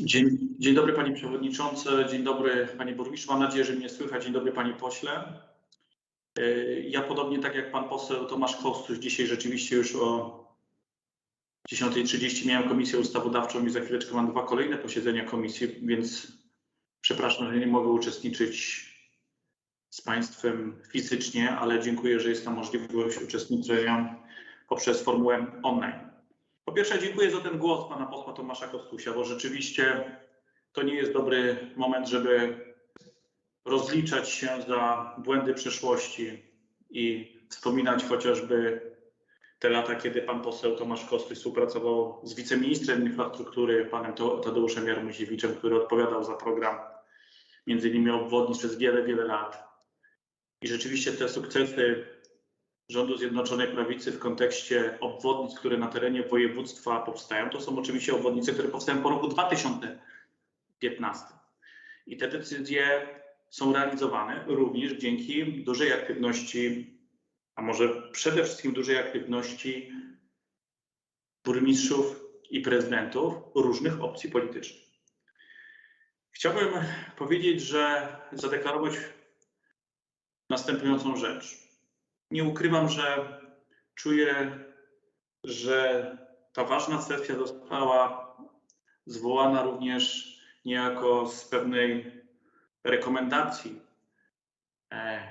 Dzień, dzień dobry Panie Przewodniczący, dzień dobry Panie Burmistrzu. Mam nadzieję, że mnie słychać. Dzień dobry Panie Pośle. Yy, Ja podobnie tak jak Pan Poseł Tomasz Kostuś, dzisiaj rzeczywiście już o 10.30 miałem Komisję Ustawodawczą i za chwileczkę mam dwa kolejne posiedzenia komisji, więc przepraszam, że nie mogę uczestniczyć z Państwem fizycznie, ale dziękuję, że jest tam możliwość uczestniczenia poprzez formułę online. Po pierwsze, dziękuję za ten głos pana posła Tomasza Kostusia, bo rzeczywiście to nie jest dobry moment, żeby rozliczać się za błędy przeszłości i wspominać chociażby te lata, kiedy pan poseł Tomasz Kostuś współpracował z wiceministrem infrastruktury, panem Tadeuszem Jarmusiewiczem, który odpowiadał za program między innymi obwodnic przez wiele, wiele lat. I rzeczywiście te sukcesy rządu Zjednoczonej Prawicy w kontekście obwodnic, które na terenie województwa powstają, to są oczywiście obwodnice, które powstają po roku 2015. I te decyzje są realizowane również dzięki dużej aktywności, a może przede wszystkim dużej aktywności burmistrzów i prezydentów różnych opcji politycznych. Chciałbym powiedzieć, że zadeklarować następującą rzecz. Nie ukrywam, że czuję, że ta ważna sesja została zwołana również niejako z pewnej rekomendacji e,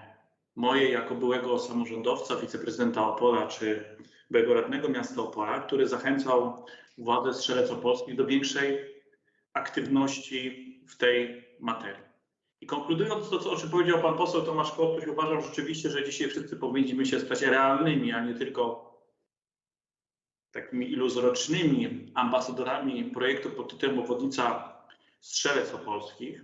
mojej jako byłego samorządowca, wiceprezydenta Opola czy byłego radnego miasta Opola, który zachęcał władze Strzelec Opolskich do większej aktywności w tej materii. I konkludując to, co, o czym powiedział pan poseł Tomasz Kostuś, uważam rzeczywiście, że dzisiaj wszyscy powinniśmy się stać realnymi, a nie tylko takimi iluzorycznymi ambasadorami projektu pod tytułem Obwodnica Strzelec Opolskich.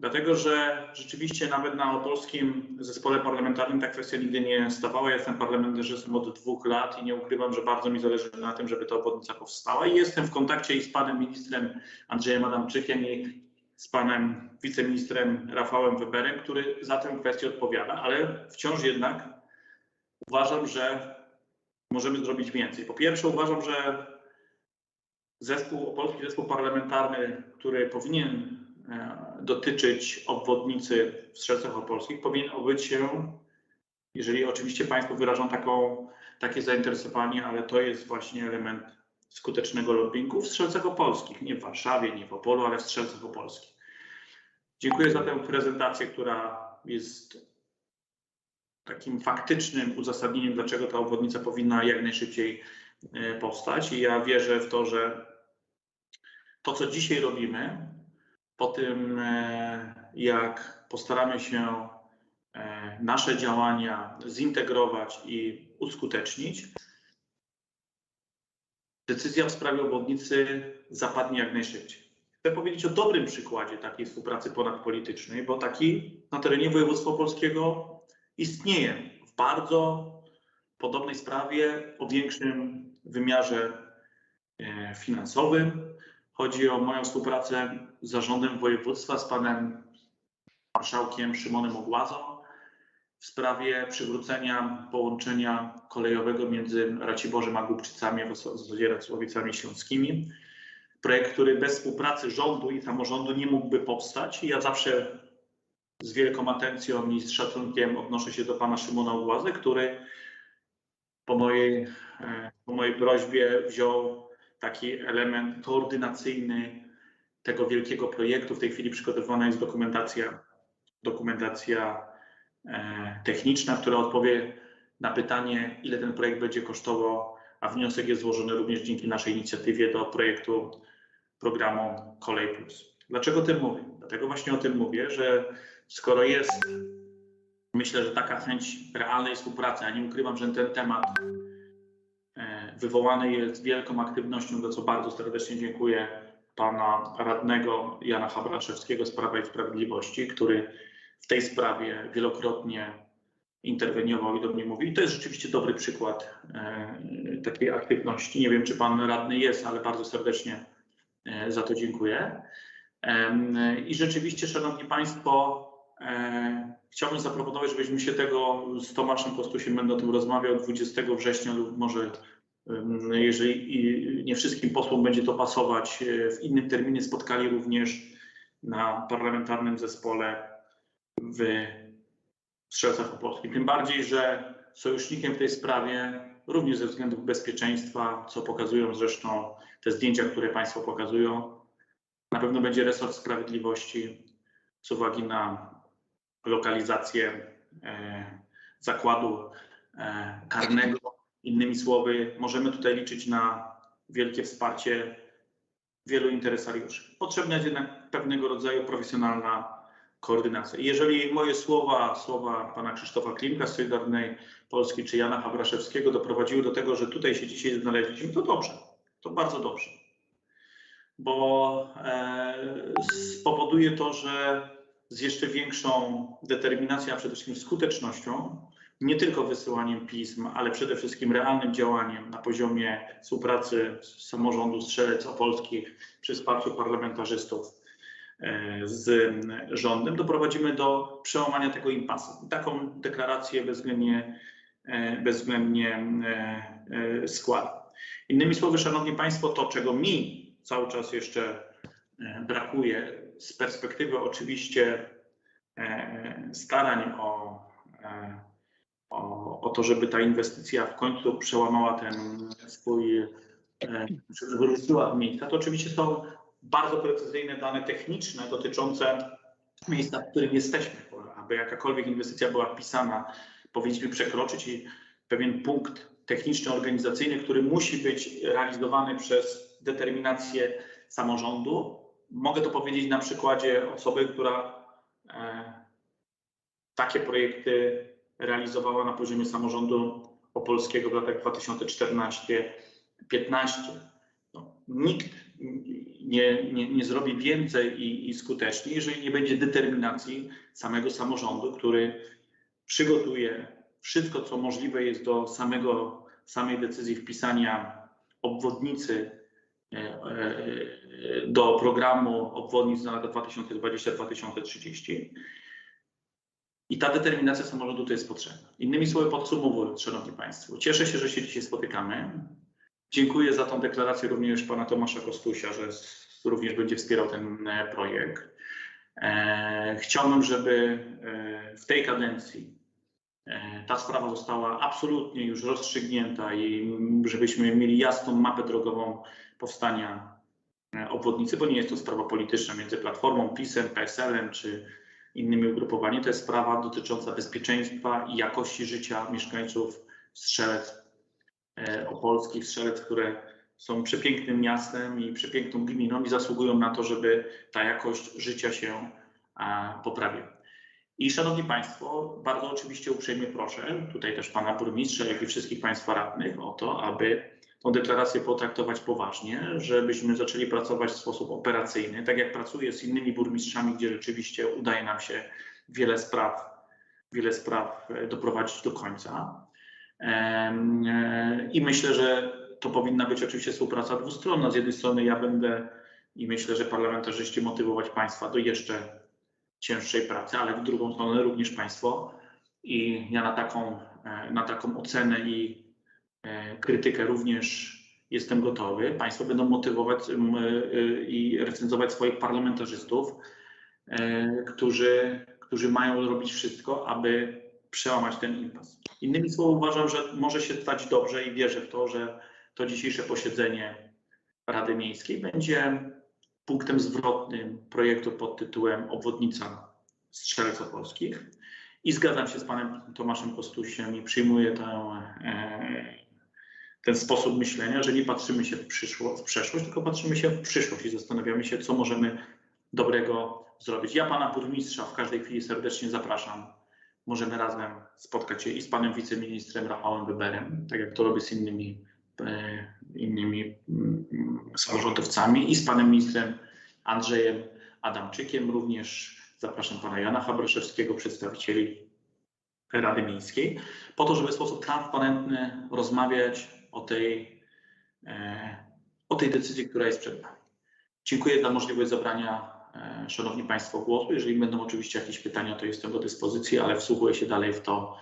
Dlatego, że rzeczywiście nawet na opolskim zespole parlamentarnym ta kwestia nigdy nie stawała. Ja jestem parlamentarzystą od dwóch lat i nie ukrywam, że bardzo mi zależy na tym, żeby ta obwodnica powstała. I jestem w kontakcie i z panem ministrem Andrzejem Adamczykiem i z panem wiceministrem Rafałem Weberem, który za tę kwestię odpowiada, ale wciąż jednak uważam, że możemy zrobić więcej. Po pierwsze, uważam, że zespół, polski zespół parlamentarny, który powinien e, dotyczyć obwodnicy w Strzelcach Opolskich, powinien obyć się, jeżeli oczywiście Państwo wyrażą taką, takie zainteresowanie, ale to jest właśnie element skutecznego lobbingu w Strzelcach Opolskich, nie w Warszawie, nie w Opolu, ale w Strzelcach Opolskich. Dziękuję za tę prezentację, która jest takim faktycznym uzasadnieniem, dlaczego ta obwodnica powinna jak najszybciej e, powstać. I ja wierzę w to, że to, co dzisiaj robimy, po tym, e, jak postaramy się e, nasze działania zintegrować i uskutecznić, decyzja w sprawie obwodnicy zapadnie jak najszybciej. Chcę powiedzieć o dobrym przykładzie takiej współpracy ponadpolitycznej, bo taki na terenie województwa polskiego istnieje w bardzo podobnej sprawie o większym wymiarze e, finansowym. Chodzi o moją współpracę z zarządem województwa, z panem marszałkiem Szymonem Ogłazą w sprawie przywrócenia połączenia kolejowego między Raciborzem a Głubczycami, w zasadzie Racławicami Śląskimi. Projekt, który bez współpracy rządu i samorządu nie mógłby powstać. I ja zawsze z wielką atencją i z szacunkiem odnoszę się do pana Szymona Ogłazy, który po mojej, e, po mojej prośbie wziął taki element koordynacyjny tego wielkiego projektu. W tej chwili przygotowana jest dokumentacja, dokumentacja techniczna, która odpowie na pytanie, ile ten projekt będzie kosztował, a wniosek jest złożony również dzięki naszej inicjatywie do projektu programu Kolej Plus. Dlaczego o tym mówię? Dlatego właśnie o tym mówię, że skoro jest, myślę, że taka chęć realnej współpracy, a nie ukrywam, że ten temat e, wywołany jest wielką aktywnością, za co bardzo serdecznie dziękuję pana radnego Jana Habraszewskiego z Prawa i Sprawiedliwości, który w tej sprawie wielokrotnie interweniował i do mnie mówi. I to jest rzeczywiście dobry przykład e, takiej aktywności. Nie wiem, czy pan radny jest, ale bardzo serdecznie e, za to dziękuję. Em, I rzeczywiście, Szanowni Państwo, e, chciałbym zaproponować, żebyśmy się tego z Tomaszem Kostusiem będę o tym rozmawiał 20 września lub może jeżeli nie wszystkim posłom będzie to pasować, e, w innym terminie spotkali również na parlamentarnym zespole w Strzelcach Opolskich. Tym bardziej, że sojusznikiem w tej sprawie, również ze względów bezpieczeństwa, co pokazują zresztą te zdjęcia, które Państwo pokazują, na pewno będzie resort sprawiedliwości z uwagi na lokalizację e, zakładu e, karnego. Innymi słowy, możemy tutaj liczyć na wielkie wsparcie wielu interesariuszy. Potrzebna jest jednak pewnego rodzaju profesjonalna koordynacja. Jeżeli moje słowa, słowa pana Krzysztofa Klimka z Solidarnej Polski czy Jana Habraszewskiego doprowadziły do tego, że tutaj się dzisiaj znaleźliśmy, to dobrze, to bardzo dobrze. Bo e, spowoduje to, że z jeszcze większą determinacją, a przede wszystkim skutecznością, nie tylko wysyłaniem pism, ale przede wszystkim realnym działaniem na poziomie współpracy samorządu Strzelec Opolskich przy wsparciu parlamentarzystów z rządem, doprowadzimy do przełamania tego impasu. Taką deklarację bezwzględnie, e, bezwzględnie e, e, składam. Innymi słowy, Szanowni Państwo, to czego mi cały czas jeszcze e, brakuje z perspektywy oczywiście e, starań o, e, o, o to, żeby ta inwestycja w końcu przełamała ten swój, e, wróciła w miejsca, to oczywiście są bardzo precyzyjne dane techniczne dotyczące miejsca, w którym jesteśmy. Aby jakakolwiek inwestycja była wpisana, powinniśmy przekroczyć pewien punkt techniczno-organizacyjny, który musi być realizowany przez determinację samorządu. Mogę to powiedzieć na przykładzie osoby, która e, takie projekty realizowała na poziomie samorządu opolskiego w latach 2014-15. No, nikt nie, nie, nie zrobi więcej i, i skuteczniej, jeżeli nie będzie determinacji samego samorządu, który przygotuje wszystko, co możliwe jest do samego, samej decyzji wpisania obwodnicy e, e, do programu obwodnic na lata 2020-2030. I ta determinacja samorządu to jest potrzebna. Innymi słowy, podsumowując, Szanowni Państwo, cieszę się, że się dzisiaj spotykamy. Dziękuję za tą deklarację również pana Tomasza Kostusia, że również będzie wspierał ten e, projekt. E, chciałbym, żeby e, w tej kadencji ta sprawa została absolutnie już rozstrzygnięta i żebyśmy mieli jasną mapę drogową powstania obwodnicy, bo nie jest to sprawa polityczna między Platformą, PiSem, PSL-em czy innymi ugrupowaniami. To jest sprawa dotycząca bezpieczeństwa i jakości życia mieszkańców Strzelec e, Opolskich, Strzelec, które są przepięknym miastem i przepiękną gminą i zasługują na to, żeby ta jakość życia się poprawiła. I Szanowni Państwo, bardzo oczywiście uprzejmie proszę, tutaj też Pana Burmistrza, jak i wszystkich Państwa radnych o to, aby tą deklarację potraktować poważnie, żebyśmy zaczęli pracować w sposób operacyjny, tak jak pracuję z innymi burmistrzami, gdzie rzeczywiście udaje nam się wiele spraw, wiele spraw e, doprowadzić do końca. E, I myślę, że to powinna być oczywiście współpraca dwustronna. Z jednej strony ja będę i myślę, że parlamentarzyści motywować Państwa do jeszcze cięższej pracy, ale w drugą stronę również Państwo. I ja na taką, e, na taką ocenę i e, krytykę również jestem gotowy. Państwo będą motywować i recenzować swoich parlamentarzystów, którzy, którzy mają robić wszystko, aby przełamać ten impas. Innymi słowy, uważam, że może się stać dobrze i wierzę w to, że to dzisiejsze posiedzenie Rady Miejskiej będzie punktem zwrotnym projektu pod tytułem Obwodnica Strzelec Opolskich. I zgadzam się z panem Tomaszem Kostusiem i przyjmuję e, ten sposób myślenia, że nie patrzymy się w, przyszło, w przeszłość, tylko patrzymy się w przyszłość i zastanawiamy się, co możemy dobrego zrobić. Ja pana burmistrza w każdej chwili serdecznie zapraszam. Możemy razem spotkać się i z panem wiceministrem Rafałem Weberem, tak jak to robię z innymi, e, innymi mm, samorządowcami i z panem ministrem Andrzejem Adamczykiem. Również zapraszam pana Jana Habraszewskiego, przedstawicieli Rady Miejskiej, po to, żeby w sposób transparentny rozmawiać o tej, e, o tej decyzji, która jest przed nami. Dziękuję za możliwość zabrania, Szanowni Państwo, głosu. Jeżeli będą oczywiście jakieś pytania, to jestem do dyspozycji, ale wsłuchuję się dalej w to,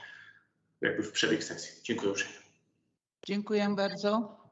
jakby w przebieg sesji. Dziękuję uprzejmie. Dziękuję bardzo.